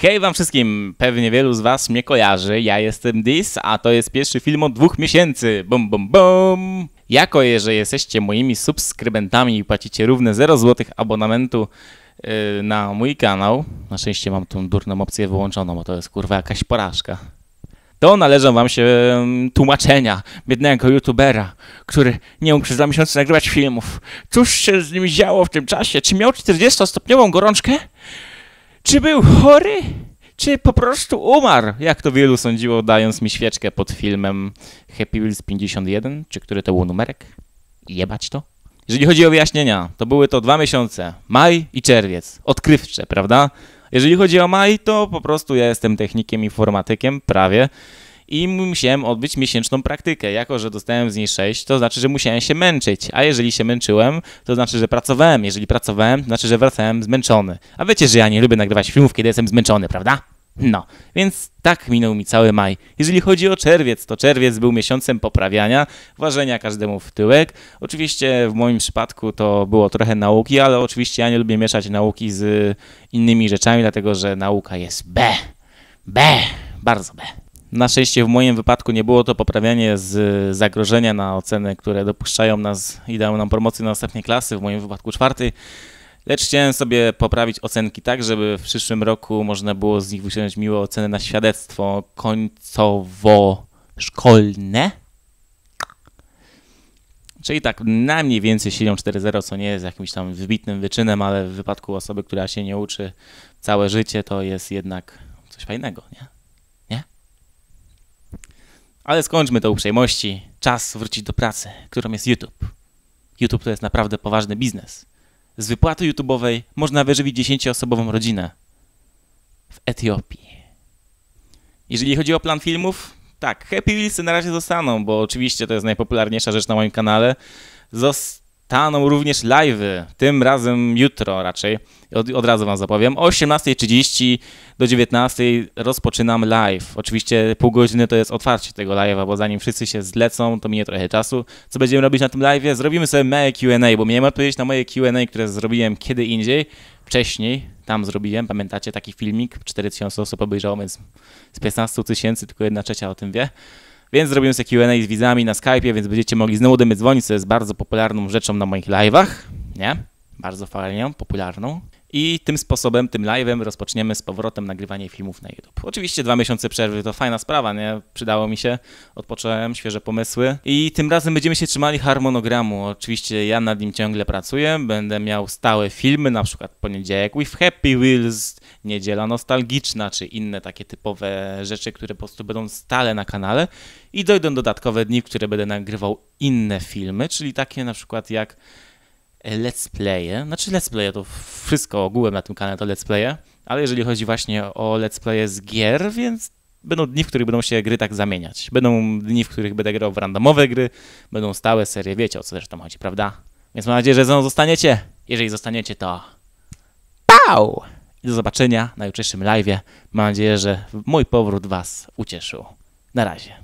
Hej wam wszystkim! Pewnie wielu z was mnie kojarzy. Ja jestem Dis, a to jest pierwszy film od dwóch miesięcy. Bum, bum, bum! Jako, że jesteście moimi subskrybentami i płacicie równe 0 zł abonamentu yy, na mój kanał, na szczęście mam tą durną opcję wyłączoną, bo to jest kurwa jakaś porażka. To należą wam się mm, tłumaczenia biednego youtubera, który nie mógł przez dwa miesiące nagrywać filmów. Cóż się z nim działo w tym czasie? Czy miał 40-stopniową gorączkę? Czy był chory? Czy po prostu umarł? Jak to wielu sądziło, dając mi świeczkę pod filmem Happy Wheels 51? Czy który to był numerek? Jebać to? Jeżeli chodzi o wyjaśnienia, to były to dwa miesiące. Maj i czerwiec. Odkrywcze, prawda? Jeżeli chodzi o maj, to po prostu ja jestem technikiem, informatykiem, prawie. I musiałem odbyć miesięczną praktykę. Jako, że dostałem z niej 6, to znaczy, że musiałem się męczyć. A jeżeli się męczyłem, to znaczy, że pracowałem. Jeżeli pracowałem, to znaczy, że wracałem zmęczony. A wiecie, że ja nie lubię nagrywać filmów, kiedy jestem zmęczony, prawda? No, więc tak minął mi cały maj. Jeżeli chodzi o czerwiec, to czerwiec był miesiącem poprawiania, ważenia każdemu w tyłek. Oczywiście w moim przypadku to było trochę nauki, ale oczywiście ja nie lubię mieszać nauki z innymi rzeczami, dlatego że nauka jest B. B. Bardzo B. Na szczęście w moim wypadku nie było to poprawianie z zagrożenia na oceny, które dopuszczają nas i dają nam promocję na następnej klasy, w moim wypadku czwartej. Lecz chciałem sobie poprawić ocenki tak, żeby w przyszłym roku można było z nich wyciągnąć miłe oceny na świadectwo końcowo-szkolne. Czyli tak, na mniej więcej średnią 4.0, co nie jest jakimś tam wybitnym wyczynem, ale w wypadku osoby, która się nie uczy całe życie, to jest jednak coś fajnego? Nie? Ale skończmy te uprzejmości. Czas wrócić do pracy, którą jest YouTube. YouTube to jest naprawdę poważny biznes. Z wypłaty YouTube'owej można wyżywić 10-osobową rodzinę w Etiopii. Jeżeli chodzi o plan filmów, tak, Happy Wheelsy na razie zostaną, bo oczywiście to jest najpopularniejsza rzecz na moim kanale. Zostaną również live'y, tym razem jutro raczej, od, od razu wam zapowiem. O 18.30 do 19.00 rozpoczynam live. Oczywiście pół godziny to jest otwarcie tego live'a, bo zanim wszyscy się zlecą, to minie trochę czasu. Co będziemy robić na tym live'ie? Zrobimy sobie małe Q&A, bo miałem odpowiedzieć na moje Q&A, które zrobiłem kiedy indziej, wcześniej. Tam zrobiłem, pamiętacie taki filmik? 4000 osób obejrzało, więc z 15 tysięcy tylko jedna trzecia o tym wie. Więc zrobiłem sobie Q&A z widzami na Skype'ie, więc będziecie mogli znowu do mnie dzwonić, co jest bardzo popularną rzeczą na moich live'ach, nie? Bardzo fajną, popularną. I tym sposobem, tym live'em rozpoczniemy z powrotem nagrywanie filmów na YouTube. Oczywiście dwa miesiące przerwy to fajna sprawa, nie? Przydało mi się, odpocząłem, świeże pomysły. I tym razem będziemy się trzymali harmonogramu. Oczywiście ja nad nim ciągle pracuję, będę miał stałe filmy, na przykład poniedziałek with Happy Wheels, niedziela nostalgiczna, czy inne takie typowe rzeczy, które po prostu będą stale na kanale. I dojdą dodatkowe dni, w które będę nagrywał inne filmy, czyli takie na przykład jak let's playe. Znaczy let's playe to wszystko ogółem na tym kanale to let's playe, ale jeżeli chodzi właśnie o let's playe z gier, więc będą dni, w których będą się gry tak zamieniać. Będą dni, w których będę grał w randomowe gry, będą stałe serie, wiecie o co zresztą chodzi, prawda? Więc mam nadzieję, że ze mną zostaniecie. Jeżeli zostaniecie, to pał! I do zobaczenia na jutrzejszym live'ie. Mam nadzieję, że mój powrót was ucieszył. Na razie.